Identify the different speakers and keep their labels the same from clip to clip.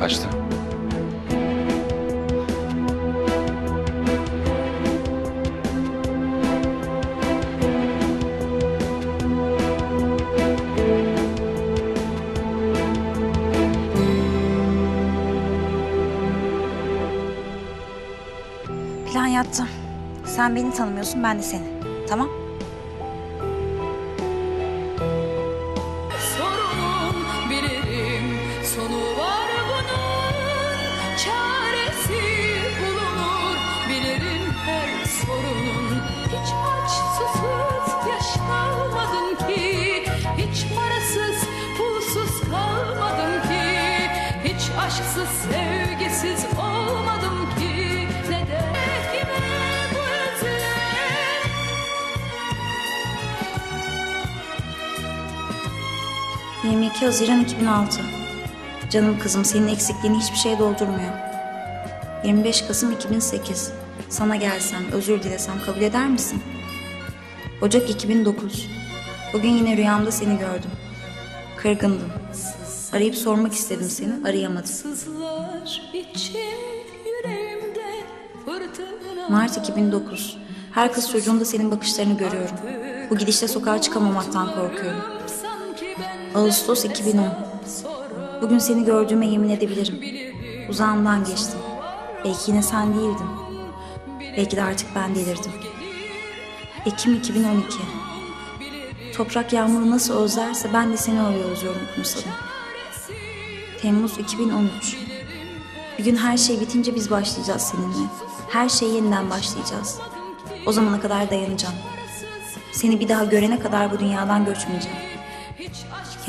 Speaker 1: Kaçtı. Plan yaptım. Sen beni tanımıyorsun, ben de seni. Tamam? 22 Haziran 2006. Canım kızım senin eksikliğini hiçbir şey doldurmuyor. 25 Kasım 2008. Sana gelsem, özür dilesem kabul eder misin? Ocak 2009. Bugün yine rüyamda seni gördüm. Kırgındım. Arayıp sormak istedim seni, arayamadım. Mart 2009. Her kız çocuğunda senin bakışlarını görüyorum. Bu gidişle sokağa çıkamamaktan korkuyorum. Ağustos 2010. Bugün seni gördüğüme yemin edebilirim. Uzağımdan geçtim. Belki yine sen değildin. Belki de artık ben delirdim. Ekim 2012. Toprak yağmuru nasıl özlerse ben de seni öyle özlüyorum kumsalım. Temmuz 2013. Bir gün her şey bitince biz başlayacağız seninle. Her şeye yeniden başlayacağız. O zamana kadar dayanacağım. Seni bir daha görene kadar bu dünyadan göçmeyeceğim.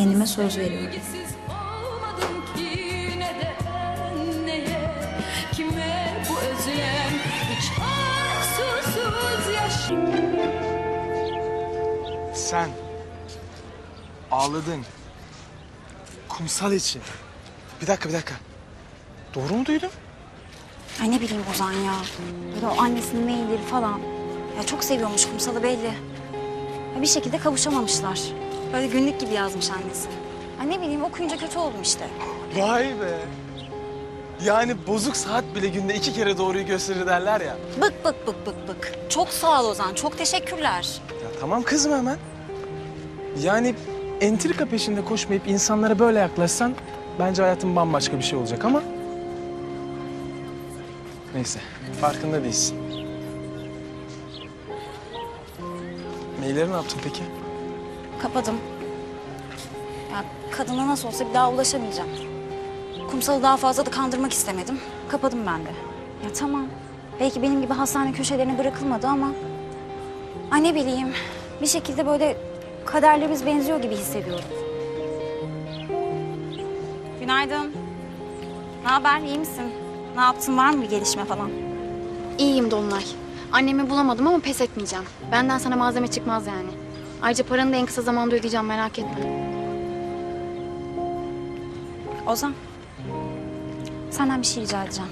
Speaker 1: Kendime söz veriyorum.
Speaker 2: Sevgisiz olmadım ki ne de ben neye kime bu özlem hiç arzursuz yaş
Speaker 3: Sen ağladın. Kumsal için. Bir dakika bir dakika. Doğru mu duydum?
Speaker 1: Ay ne bileyim Ozan ya. Böyle o annesinin mailleri falan. Ya çok seviyormuş kumsalı belli. Ya bir şekilde kavuşamamışlar. Böyle günlük gibi yazmış annesi. Ay ne bileyim okuyunca kötü oldum işte.
Speaker 3: Vay be. Yani bozuk saat bile günde iki kere doğruyu gösterir derler ya.
Speaker 1: Bık bık bık bık bık. Çok sağ ol Ozan. Çok teşekkürler.
Speaker 3: Ya tamam kızma hemen. Yani entrika peşinde koşmayıp insanlara böyle yaklaşsan bence hayatın bambaşka bir şey olacak ama... Neyse, farkında değilsin. Mailleri ne yaptın peki?
Speaker 1: Kapadım. Ya kadına nasıl olsa bir daha ulaşamayacağım. Kumsalı daha fazla da kandırmak istemedim. Kapadım ben de. Ya tamam. Belki benim gibi hastane köşelerine bırakılmadı ama... Ay ne bileyim. Bir şekilde böyle kaderlerimiz benziyor gibi hissediyorum. Günaydın. Ne haber? İyi misin? Ne yaptın? Var mı bir gelişme falan?
Speaker 4: İyiyim Dolunay. Annemi bulamadım ama pes etmeyeceğim. Benden sana malzeme çıkmaz yani. Ayrıca paranı da en kısa zamanda ödeyeceğim merak etme.
Speaker 1: Ozan. Senden bir şey rica edeceğim.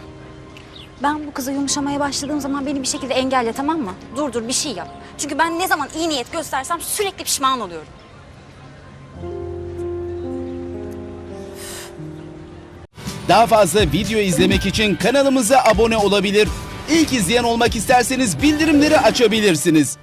Speaker 1: Ben bu kıza yumuşamaya başladığım zaman beni bir şekilde engelle tamam mı? Dur dur bir şey yap. Çünkü ben ne zaman iyi niyet göstersem sürekli pişman oluyorum.
Speaker 5: Daha fazla video izlemek için kanalımıza abone olabilir. İlk izleyen olmak isterseniz bildirimleri açabilirsiniz.